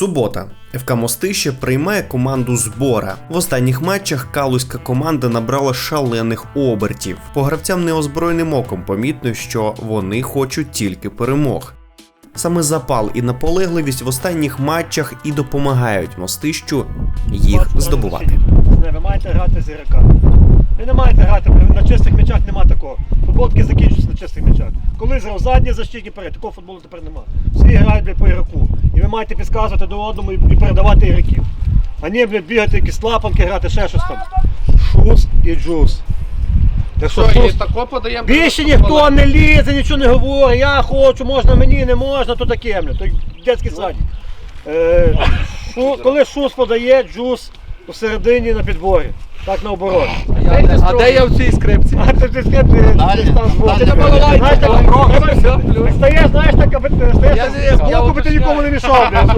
Субота. ФК Мостище приймає команду збора. В останніх матчах калузька команда набрала шалених обертів. По гравцям неозброєним оком помітно, що вони хочуть тільки перемог. Саме запал і наполегливість в останніх матчах і допомагають мостищу їх здобувати. Не, ви маєте грати з ігрока. Ви не маєте грати, на чистих м'ячах нема такого. Футбол таки закінчується на чистих м'ячах. Коли зрав задні защитні перед, такого футболу тепер нема. Всі грають блядь, по ігроку. І ви маєте підказувати до одному і, і передавати ігроків. А не, блядь, бігати якісь лапанки, грати ще щось там. Шус і джус. Якщо Що, шус, тако подаємо? Більше ніхто не лізе, нічого не говорить, я хочу, можна мені, не можна, то таке, бля, то дитячий садик. Е, шу, коли шус подає, джус посередині на підборі. Так наоборот. А де я в цій скрипці? А ти ти ти там збоку. Знаєш, так, Добро, так, все, плюс. так стаєш, знаєш, так, аби ти стаєш збоку, би ти нікому не мішав.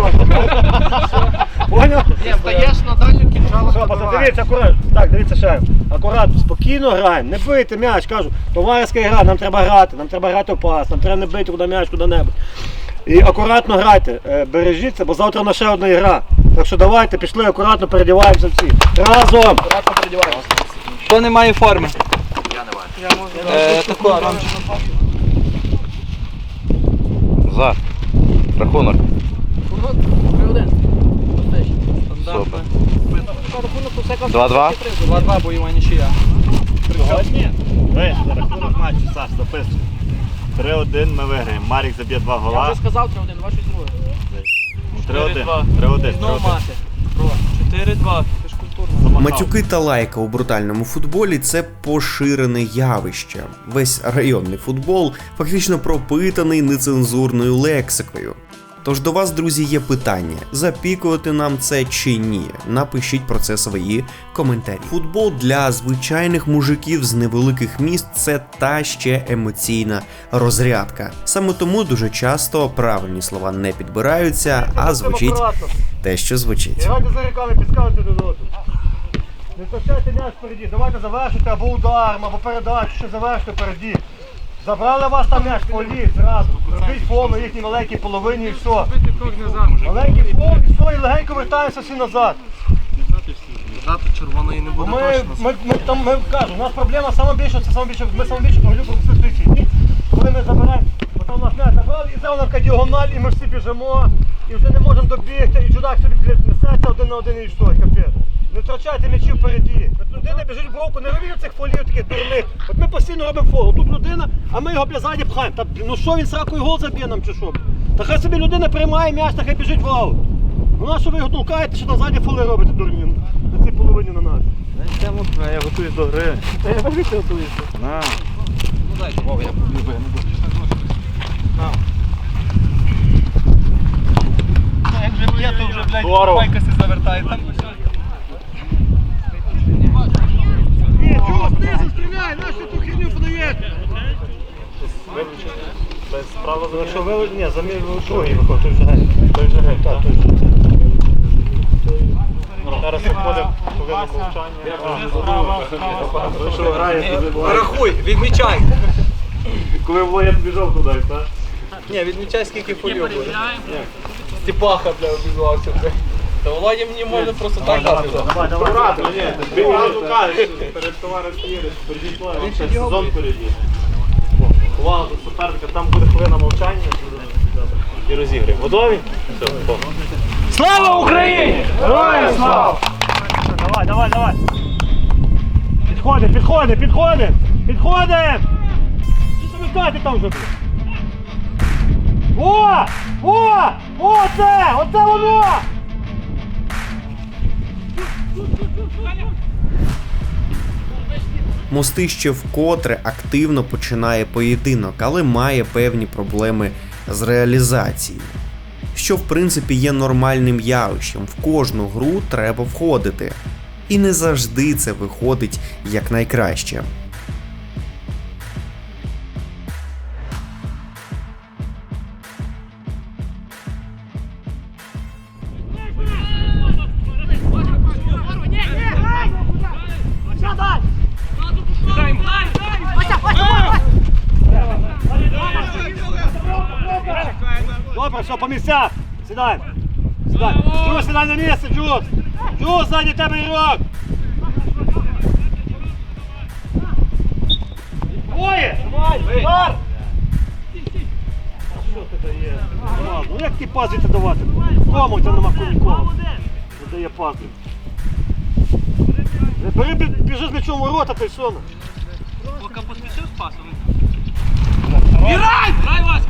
Поняв? Ні, стаєш на дальню кінчало. Дивіться, акурат. Так, дивіться ще. Акуратно, спокійно граємо. Не бийте м'яч, кажу. Товариська гра, нам треба грати, нам треба грати в пас, нам треба не бити куди м'яч, куди-небудь. І акуратно грайте, е, бережіться, бо завтра на ще одна гра. Так що давайте, пішли акуратно, передіваємося всі. Разом! Акуратно передіваємося. Хто не має форми? Я не маю. Я можу. Е, за. Рахунок. Рахунок 3-1. 2-2. 2-2, бо Івані ще я. Рахунок матчу, Саш, записуй. 3-1 ми виграємо. Марік заб'є 2 гола. Я вже сказав 3-1, ваші 4-2. Матюки та лайка у брутальному футболі це поширене явище. Весь районний футбол фактично пропитаний нецензурною лексикою. Тож до вас, друзі, є питання: запікувати нам це чи ні? Напишіть про це свої коментарі. Футбол для звичайних мужиків з невеликих міст це та ще емоційна розрядка. Саме тому дуже часто правильні слова не підбираються, а звучить те, що звучить. Грайте за руками, підказуйте до. Не втрачайте м'яч впереді, давайте завершуйте або ударом, або передачу, що завершуйте впереді. Забрали вас там м'яч, політ зразу. Робіть фол на їхній маленькій половині і все. Маленький фол і все, і легенько вертаємося всі назад. Дати червоної не буде Ми, точно. ми, ми, там, ми кажу, у нас проблема саме більше, це саме більше, ми саме більше говорю про всі стоїть ні. Коли ми забираємо, бо там у нас м'яч забрали, і це така діагональ, і ми всі біжимо, і вже не можемо добігти, і чудак собі блядь, несеться один на один і все, і капець. Не втрачайте м'ячі впереді. От людина біжить в бровку, не робіть цих фолів таких дурних. От ми постійно робимо фол. Тут людина, а ми його бля, ззаді пхаємо. Та, ну що він сракою гол заб'є нам чи що? Та хай собі людина приймає м'яч, та хай біжить в аут. Ну на що ви його толкаєте, що там ззаді фоли робите дурні? На цій половині на нас. Я готуюсь до гри. Та я бачите, готуєшся. На. Як вже б'є, то вже, блядь, байка си завертає там. Чого знизу стріляй, на що ту херню подаєте? Без права Ну що ви, ні, замір другий виходить, той вже геть. Той же гей. Так, той вже. Зараз виходимо хвилину мовчання. Ви що граєте? Рахуй, відмічай. Коли Володя біжав туди, так? Ні, відмічай скільки буде. Степаха, бля, обізвався, бля. Та Володя мені можна просто так дати. Давай, давай. Аккуратно, ні. Ти одразу кажеш, перед товаром їдеш, ноги, ще сезон впереді. Увага до суперника, там буде хвилина мовчання. І розіграємо. Готові? Все, по. Слава Україні! Героям слава! Давай, давай, давай. Підходи, підходи, підходи! Підходи! Що ви стати там вже? блін? О! О! Оце! Оце воно! Мостище вкотре активно починає поєдинок, але має певні проблеми з реалізацією. Що в принципі є нормальним явищем, в кожну гру треба входити. І не завжди це виходить якнайкраще. все, по місцях! Сідаємо! дай. Джус, сідай на місце, Джус. Джус, ззаді тебе ігрок. Двоє! Пар! А що ти даєш? Ладно, Ну як ті пази ти давати? Кому це нема нікого? Не дає пази. Бери, бі- біжи з м'ячом у ворота, ти що? Поки поспішив з пасом. Бігти! Хто ж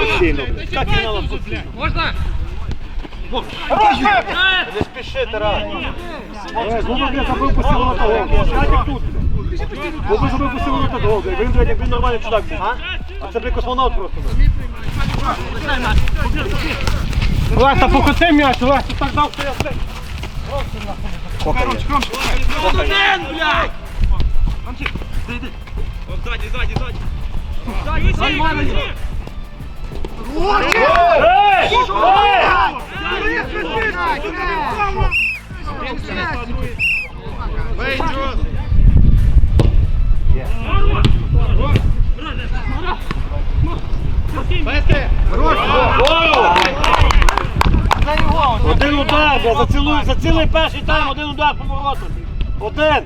Постійно. Не спіши, Тарас. По силу на того. Сядь як тут. Губи забив по силу на блядь. Він, блядь, як він нормальний чудак був. А це, блядь, космонавт просто. Олег, покоти м'яч, Олег, так дав, що я, блядь. Ей! Ей! Один удар, бля, за, цілу, за цілий перший тайм один удар по воротам. Один.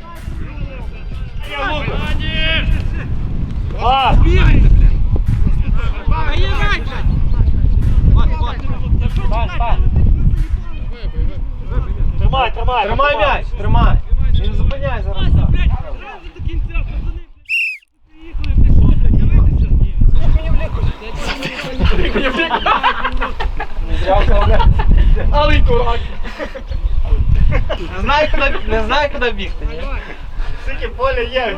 Тримай, тримай. Тримай м'яч, тримай. Не зупиняй зараз. Але й дурак. Не знаю, куди, не знаю, куди бігти, ні? Скільки поля є.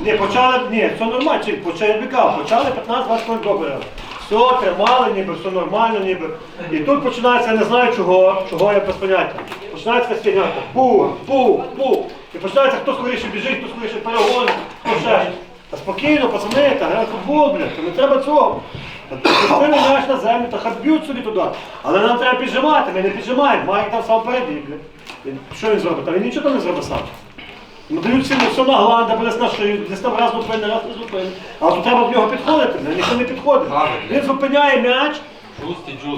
Ні, почали, ні, все нормально, чи почали бікав, почали 15-20 хвилин добре. Все, тримали, ніби, все нормально, ніби. І тут починається, я не знаю чого, чого я без поняття. Починається фігня. Бу, бу, бу. І починається, хто скоріше біжить, хто скоріше перегонить, хто ще. Та спокійно, пацани, та в футбол, блядь, та не треба цього. Пустили м'яч на землю, та хай б'ють собі туди. Але нам треба піджимати, ми не піджимаємо, Майк там сам впереді, Що він зробить? Та він нічого там не зробить сам. Ну, дають всім все на гланда, десь на шию, десь там раз зупини, раз не зупини. А тут треба до нього підходити, не, ніхто не підходить. Він зупиняє м'яч,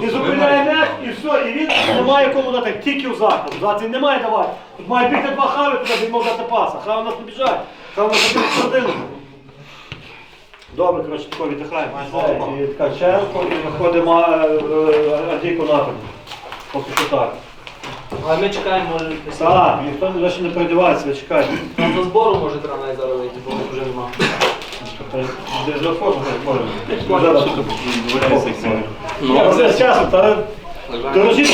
він зупиняє м'яч і все, і він не має кому дати, тільки в захід. В захід не має давати. Тут має бігти два хави, туди він мав дати пас, а у нас не біжать. Хави у нас середину. Добре, коротше, тако віддихаємо. Це, І Ткаченко, і виходить ма- е, е, Поки що так. Але ми чекаємо, може, Так, ніхто не- ще не передівається, ви чекайте. Нам до збору може треба навіть зараз вийти, бо вже нема. За форму можемо. Це з часом, та дорожі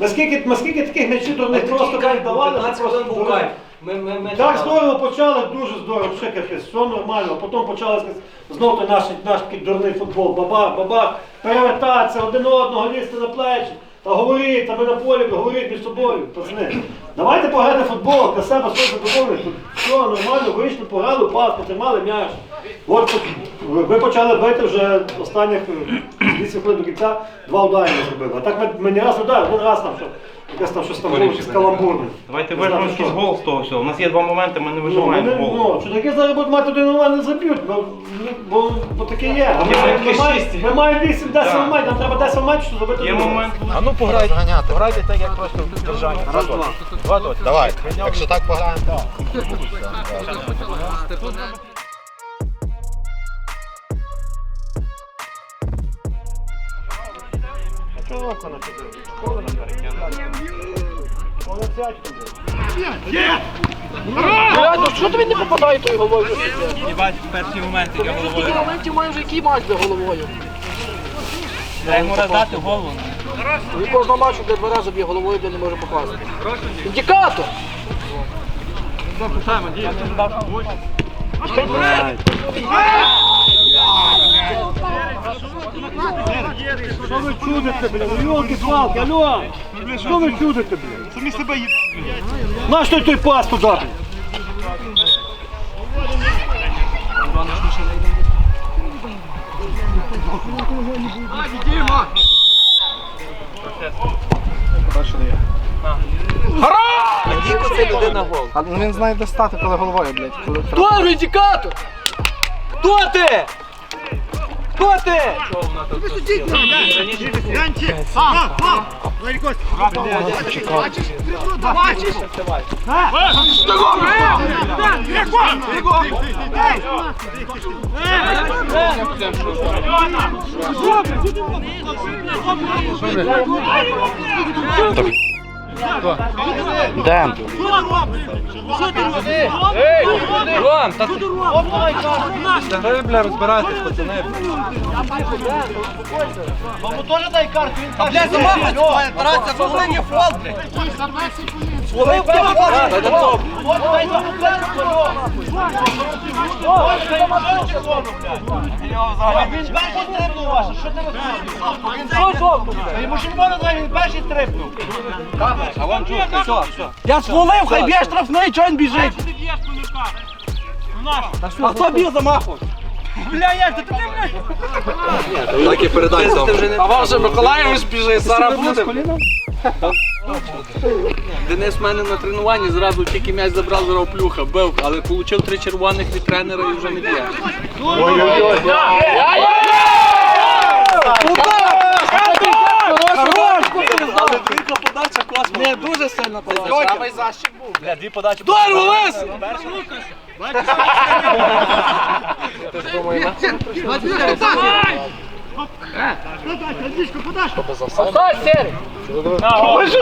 наскільки, наскільки таких м'ячів до них просто так давали, що 15 просто хвилин був кайф. Ми, ми, ми Так чекали. здорово почали, дуже здорово, все капець, все нормально. Потім почали знову той наш, наш такий дурний футбол, бабах, бабах, перевертатися, один одного лізти на плечі. Та говоріть, та ми на полі, говоріть між собою, пацани. Давайте пограти в футбол, для себе все задоволені. Все нормально, вийшли, пограли, пас, потримали м'яч. От ви ви почали бити вже останніх е, 8 хвилин до кінця, два удари не зробили. А так ми, ми не раз ударили, один раз там що, якась там щось там було, якийсь каламбурний. Давайте Не знаю, вижмемо що. гол з того всього. У нас є два моменти, ми не Ну, вижимаємо вони, гол. ну, чудаки зараз будуть мати один момент не заб'ють, бо, бо, бо таке є. А ми, Є ми, момент маємо- шісті. ми маємо 8-10 Так. моментів, нам треба 10 моментів, щоб забити. Є гол. момент. А ну пограйте. Пограйте так, як просто в держанні. Раз, два. Два доті. Давай, якщо так пограємо, так. А чого око на туди? Шкода на сядь туди. Блядь, що тобі не попадає тою головою? Їбать, перші моменти, я же скільки моментів має вже який матч за головою? Дай йому роздати голову. Він кожного матчу де два рази б'є головою, де не може попасти. Індикатор! Що ви чудите, блядь? Ну, йолки-палки, алло! Що ви чудите, блядь? Самі себе їбать. Наш той той пас туди, блядь? А він знає де стати, коли головою, блядь. Коли Хто індикатор? Хто ти? Хто ти? Ден. Ром, та ти... Ви, бля, розбирайтесь, пацани. Блядь, замахуйся, старайся, фолин є фол, блядь. Фолин фол, Йому ще не можна він перший стрибнув. Я свалив, хай б'є штрафний, чого він біжить? А хто б'є замаху? Бля, як ти, ти, блядь? Так і передай сам. А вам же Миколаївич біжить, зараз буде. Денис в мене на тренуванні зразу тільки м'яч забрав, зараз плюха, бив, але отримав три червоних від тренера і вже не б'є. Не дуже сильно подача. Самий защик був. Бля, дві подачі. Дай, Волес!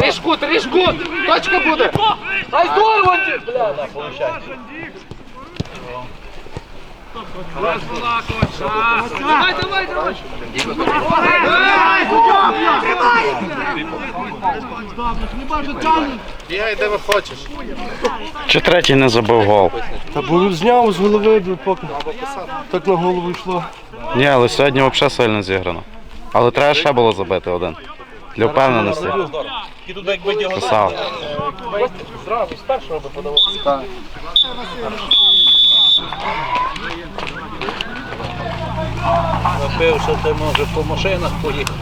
Рішкут, рішкут! Точка буде! Ай, здорово! Бля, Давай, давай, давай! Бігай, де ви хочеш. Чи третій не забив гол? Та бо зняв з голови, поки так на голову йшло. Ні, але сьогодні взагалі сильно зіграно. Але треба ще було забити один. Для впевненості. І тут якби діагональ. Красава. Напив, що ти може по машинах поїхати.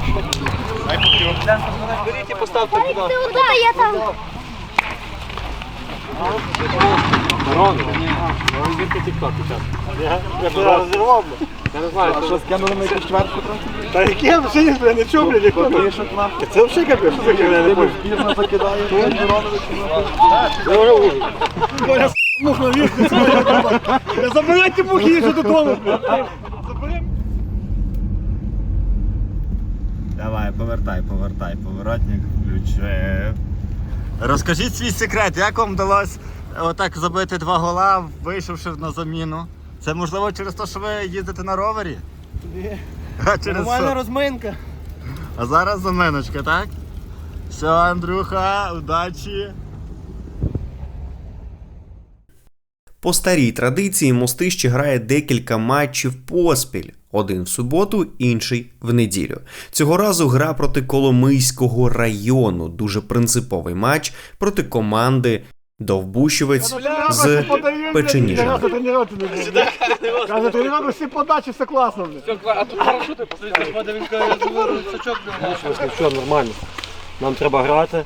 Беріть і поставте туди. Я там? Я розірвав. Я не знаю, що скинули ми якусь чвертку Та яке, вже бля, не чув, бля, ніхто. Це взагалі капець, що таке, не понял. Збірна закидає, Коля, мух на віску, Забирайте мухи, їжу додому. Давай, повертай, повертай, поворотник включив. Розкажіть свій секрет, як вам вдалося отак забити два гола, вийшовши на заміну? Це можливо через те, що ви їздите на ровері? Ні. А через що? розминка. А зараз заминочка, так? Все, Андрюха, удачі. По старій традиції Мостище грає декілька матчів поспіль. Один в суботу, інший в неділю. Цього разу гра проти Коломийського району. Дуже принциповий матч проти команди Довбущевець з Печеніжина. Каже, буде. Всі подачі, все класно. А тут Що, нормально. Нам треба грати.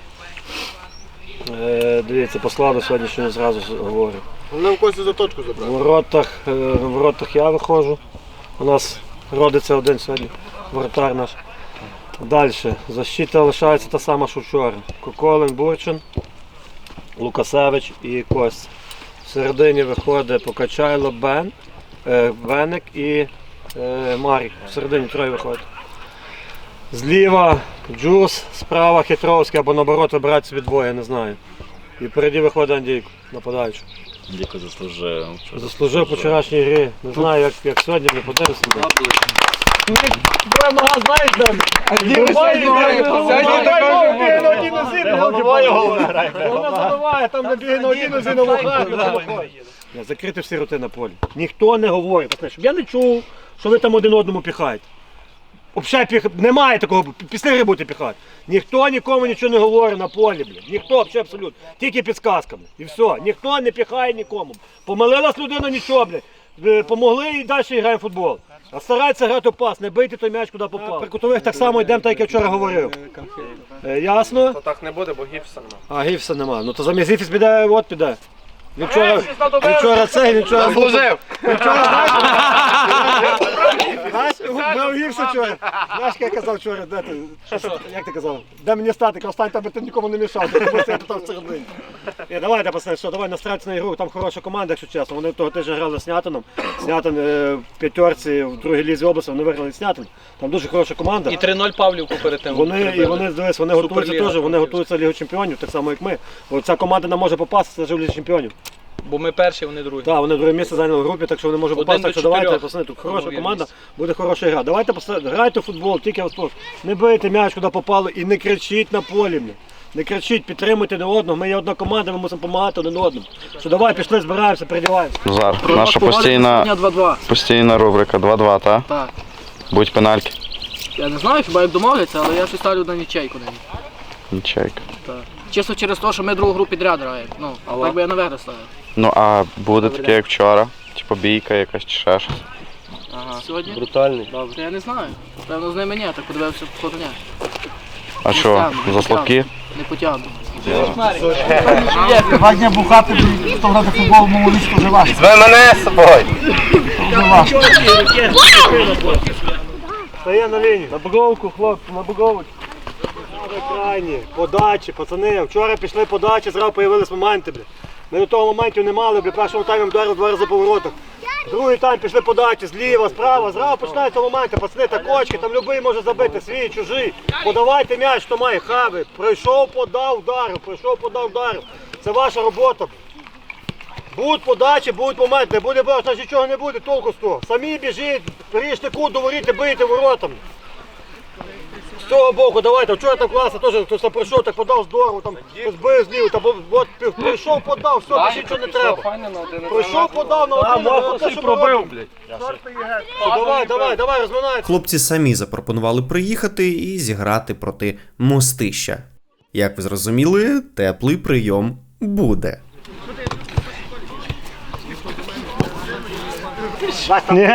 Е, дивіться, по складу сьогоднішнього зразу говорю. Нам Костю за точку забрав. Воротах, е, в воротах я виходжу. У нас родиться один сьогодні, воротар наш. Далі. Защита лишається та сама, що вчора. Коколин, Бурчин, Лукасевич і Кость. В середині виходить Покачайло, Бен, е, Веник і е, Марік. В середині троє виходить. Зліва Джус, справа Хитровський або наоборот вибирати собі двоє, не знаю. І впереді виходить Андійко, нападаючий. Діко заслужив. Заслужив по вчорашній грі. Не знаю, як, як сьогодні не подивився. Твоя нога знаєш там? Вона забиває, там не бігає на одній нозі на лохах. Закрити всі роти на полі. Ніхто не говорить. Я не чув, що ви там один одному піхаєте. Взагалі піх... немає такого, після гри будете піхати. Ніхто нікому нічого не говорить на полі, блін. Ніхто, взагалі абсолютно. Тільки підсказками. І все. Ніхто не піхає нікому. Помилилась людина, нічого, блядь. е, помогли і далі граємо в футбол. А старайтеся грати в пас, не бийте той м'яч, куди попав. При кутових так само йдемо, так як я вчора говорив. Е, Ясно? Так не буде, бо гіпса нема. А гіпса нема. Ну то замість гіпс піде, от піде. Вчора, вчора цей, вчора... Заслужив! Він вчора, знаєш, знаєш, брав гіпс вчора. Знаєш, як я казав вчора, де ти? Як ти казав? Де мені стати? Кажу, стань, аби ти нікому не мішав, ти я питав там всередині. Ні, давайте, пацани, що, давай настраються на ігру, там хороша команда, якщо чесно. Вони того тижня грали з Снятином. Снятин е, в п'ятерці в другій лізі області, вони виграли Снятин. Там дуже хороша команда. І 3-0 Павлівку перед тим. Вони і вони дивись, вони готуються Суперліга. теж, вони готуються Лігу Чемпіонів, так само як ми. От ця команда не може попасти, це в Лігу Чемпіонів. Бо ми перші, вони другі. Так, вони друге місце зайняли в групі, так що вони можуть Один попасти. до Так що давайте, чотирьох. пацани, тут хороша Ймовірність. команда, буде хороша гра. Давайте пацани, грайте в футбол, тільки в спорт. Не бийте м'яч, куди попало, і не кричіть на полі. блін. Не кричіть, підтримуйте один одного. Ми є одна команда, ми мусимо допомагати один одному. Що давай, пішли, збираємося, передіваємося. Назар, наша постійна, 2-2. постійна рубрика 2-2, та? Так. Будь пенальки. Я не знаю, хіба як домовляться, але я щось ставлю на нічейку нині. Нічейка. Так. Чисто через те, що ми другу гру підряд граємо. Ну, так би я наверх ставив. Ну а буде таке, як вчора. Типу бійка якась чи ще щось. Ага. Сьогодні? Брутальний. Добре. Я не знаю. Певно, з ними ні, так подивився по ні. А що, за слабкі? Не потягну. Два дні бухати, хто грати футбол в ліжку вже важко. Візьми мене з собою! Стає на лінію. На буговку, хлопці, на. Крайні, подачі, пацани. Вчора пішли подачі, зразу появились моменти, бля. Ми до того моментів не мали, бля, першому таймі вдарили два рази по воротах. Другий тайм пішли подачі, зліва, справа, зразу починаються моменти, пацани, та кочки, там любий може забити, свій, чужий. Подавайте м'яч, хто має, хави. Пройшов, подав, вдарив, пройшов, подав, вдарив. Це ваша робота. Будуть подачі, будуть моменти, не буде значить нічого не буде, толку з того. Самі біжіть, ріжте кут доворіте, бийте воротами. З цього боку, давайте, вчора там класно, теж хтось там прийшов, так подав здорово, там хтось бив зліво, там от прийшов, подав, все, більше нічого не треба. Прийшов, подав на один, на те, що пробив, блядь. Давай, давай, давай, розминайся. Хлопці самі запропонували приїхати і зіграти проти мостища. Як ви зрозуміли, теплий прийом буде. Ні.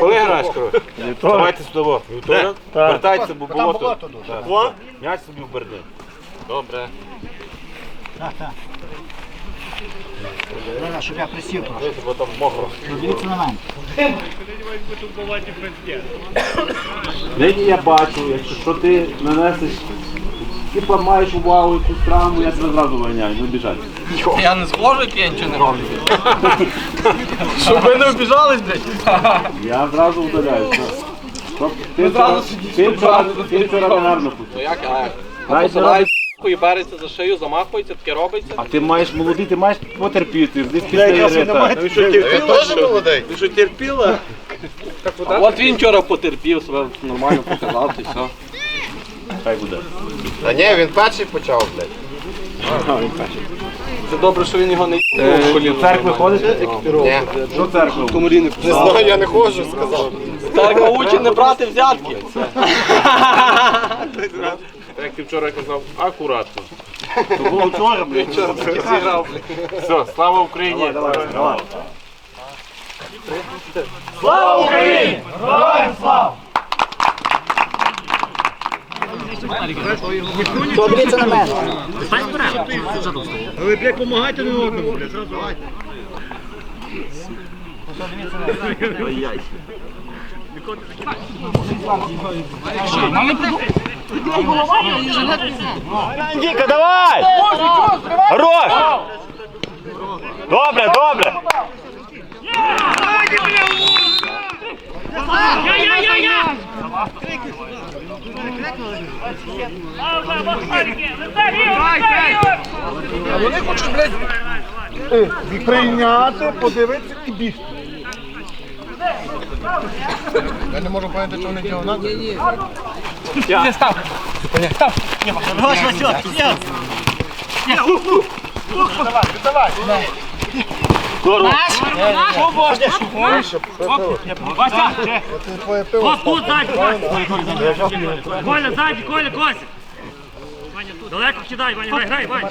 Коли граєш, коротше? Давайте сюди. Вівторок? Вертайтеся, бо болото. О, М'яч собі в. Добре. щоб я присів. Дивіться, бо там мокро. Нині я бачу, якщо що ти нанесеш, типа маєш увагу якусь травму, я тебе зразу виганяю, не біжать. Я не схожу, як я нічого не роблю. Щоб ви не обіжались, блядь. Я зразу удаляю. все. Тобто Ти вчора, ти вчора, ти вчора не гарно пустив. Ну як, а як? Посилає і береться за шию, замахується, таке робиться. А ти маєш молодий, ти маєш потерпіти, десь після ігри. так. Теж молодий? Ти що терпіла? От він вчора потерпів, себе нормально показав, і все. Хай буде. Та ні, він перший почав, блядь. Це добре, що він його не їв в коліно. Церкви ходите? Ні. Що церкви? Не знаю, я не ходжу, сказав. Церква учить не брати взятки. Як ти вчора казав, акуратно. То було вчора, блядь. Вчора зіграв, блядь. Все, слава Україні. Давай, давай. Ви, блядь, помагайте один одному, блядь, зразу. Діка, давай! Хорош! Добре, добре! Прийняти, подивитися і бігти. Я не можу пам'ятати, що вони діагонати. Твоє пиво. Коля, ззаді, Коля, Костя. Далеко кидай, Ваня, грай, грай, Ваня.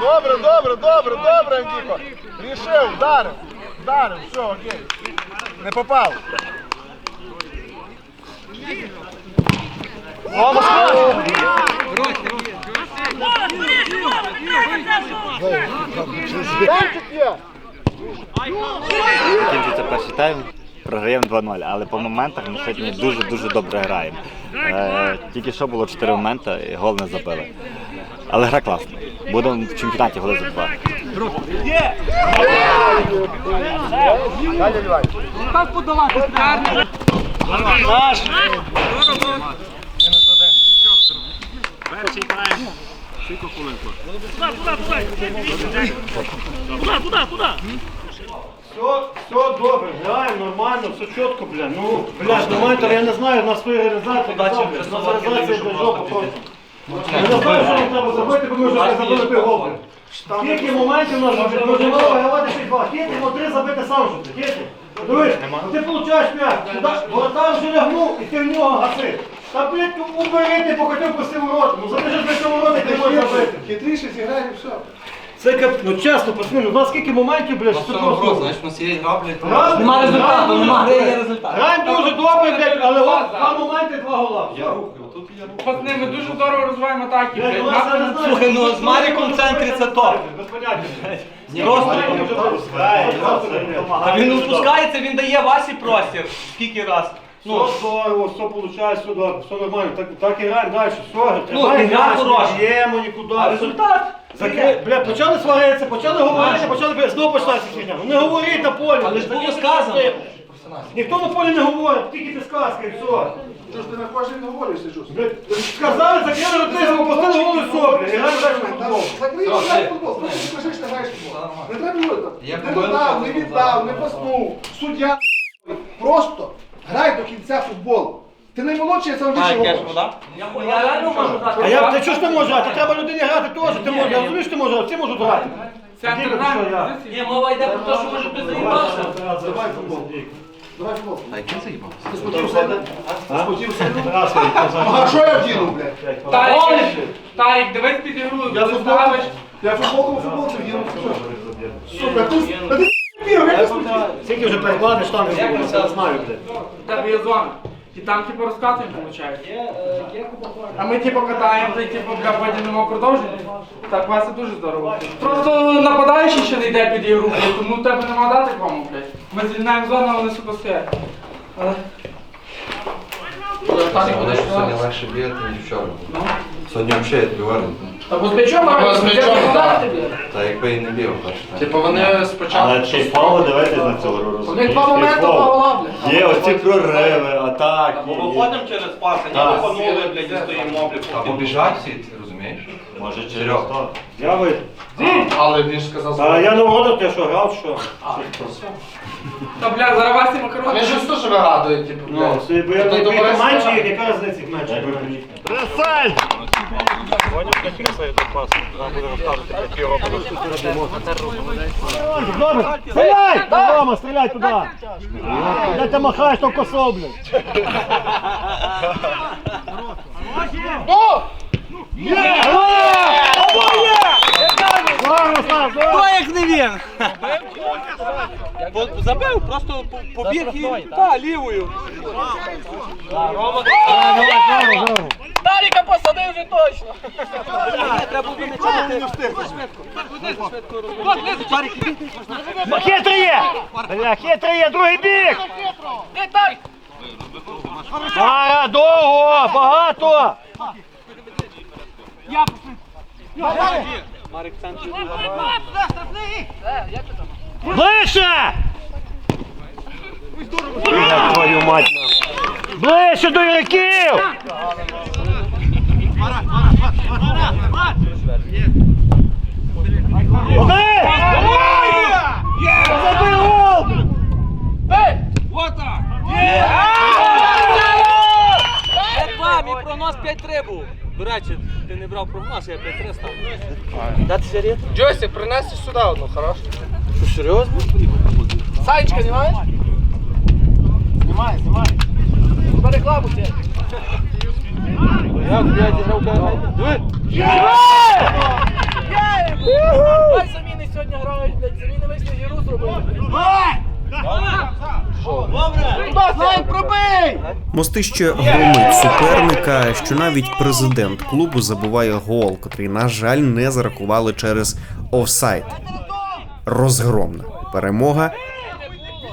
Добре, добре, добре, добре, Андрійко. Рішив, вдарив. Вдарив, все, окей. Не попав. Закінчується перший тайм, програємо 2-0, але по моментах ми сьогодні дуже-дуже добре граємо. Е, тільки що було 4 моменти і гол не забили. Але гра класна. Будемо в чемпіонаті голи забивати. Далі Лівай. Все, все добре, граємо нормально, все чітко, бля. Ну, блядь, ну майтер, я не знаю, у нас своя реалізація, казав, реалізація для жопа просто. Не знаю, що нам треба зробити, бо ми вже забили пів голки. Скільки моментів вже мали вигравати 6-2. Кіти, йому три забити сам же, ти, Дивись, ти получаєш м'яч, Братан вже лягнув, і ти в нього гаси. Та, блядь, ну, убери, ти покотив пусти ворота. Ну, забіжиш на цьому ворота, ти не можеш забити. Хитріше зіграємо, все. Це кап... ну чесно, пацани, ну, у нас скільки моментів, блядь, що це просто... Знаєш, у нас є гра, блядь. Раз, Нема результату, нема гри, раз. є результат. Граємо дуже добре, блядь, але от два моменти, два гола. Все. Пацани, ми дуже здорово розвиваємо атаки. Блядь, я не знаю, Слухай, ну, з Маріком в центрі це топ. Без поняття. Просто. Та він не він дає Васі простір. Скільки раз. Ну, все здорово, все получається, все добре, все нормально. Так, так і граємо далі, все. Ну, тримай і м'яч, хороша. не б'ємо нікуди. А результат? Закри... Бля, почали сваритися, почали говорити, почали, бля, знову почалася херня. Ну не говоріть на полі. Але ж було сказано. Ніхто на полі не говорить, тільки підсказки і все. Що ж ти на кожній говориш, сиджу? Блядь, Сказали, закрили ротизм, опустили голову і все, бля, і граємо далі на футбол. Закрий грай футбол, просто ти кажеш, ти граєш футбол. Не треба говорити. Я Не додав, не віддав, не паснув. Суддя просто грай до кінця футбол. Ти наймолодший, я сам більше говорю. Я реально можу А я, ти чого ж ти можеш грати? Треба людині грати теж, ти можеш, я розумію, що ти можеш, всі можуть грати. Центр Діко, що я? позиції. Ні, мова йде про те, що може ти заїбався. Давай футбол. Давай футбол. Та який заїбався? Ти спотівся? А? Спотівся? Раз, Ага, що я вдіну, блядь? Тарік, Тарік, дивись під ігру, Я футбол, ставиш. я футболку футболку вдіну. Сука, ти, та ти ти? Скільки вже перекладеш штанги зробили, це я знаю, блядь. Тебе є зона. І там типу розкатуємо, виходить. А ми типу катаємо, та й типу бля, нема продовження. Так, Вася дуже здорово. Просто нападаючий ще не йде під ігру, блядь, тому в тебе нема дати кому, блядь. Ми звільняємо зону, а вони сука стоять. Але... Куди Сьогодні легше бігати, ніж вчора. Ну. Сьогодні взагалі відбивали. Та бо з мечом, а з мечом, тобі. Та якби і не бив, бачите. Типу вони спочатку... Але чи фолу дивитись на цю гру, У них розумієш? два моменти, два гола, блядь. Є оці прориви, атаки. Ми виходимо через паси, не Так. виходнули, блядь, і стоїмо, блядь. Або біжать всі, ти розумієш? Може через то. Я вийду. Але він ж сказав, А я не вгодив, ти що, грав, що? Та бля, зараз Васі макарони. Він щось теж вигадує, типу, Ну, блядь. це, бо я не менше що- їх, яка різниця їх менше? Стріляй! Рома, стріляй туди! Де ти махаєш то косо, блядь? О! Є! Слава, слава, слава! як не він? Бо Забив, просто по- побіг і та, лівою. Таріка посадив вже точно. Треба було не Хитрий є! Бля, хитрий є, другий бік! Ага, довго, багато! Ближче! Бля, твою мать нахуй. Ближче до ігроків! Один! Забий гол! Два, мій прогноз 5-3 був. До речі, ти не брал прогноз, я 5 став. Дати сигарет? Джойсик, принеси сюда, одну, хорошо? Що, серйозно? Санечка, знімаєш? Знімай, знімай. Бери клапу тебе. Як, блядь, грав кайф? Диви! Заміни сьогодні грають, блядь, заміни вийшли, гіру зробили. Добре! Добре! Мостище громить суперника, що навіть президент клубу забиває гол, котрий, на жаль, не зарахували через офсайд. Розгромна перемога,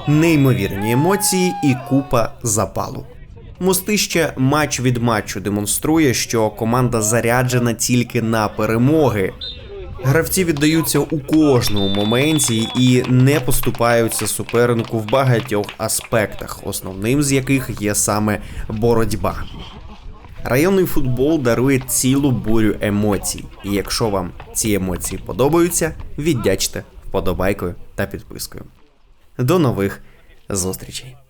неймовірні емоції і купа запалу. Мостище матч від матчу демонструє, що команда заряджена тільки на перемоги. Гравці віддаються у кожному моменті і не поступаються супернику в багатьох аспектах, основним з яких є саме боротьба. Районний футбол дарує цілу бурю емоцій, і якщо вам ці емоції подобаються, віддячте вподобайкою та підпискою. До нових зустрічей!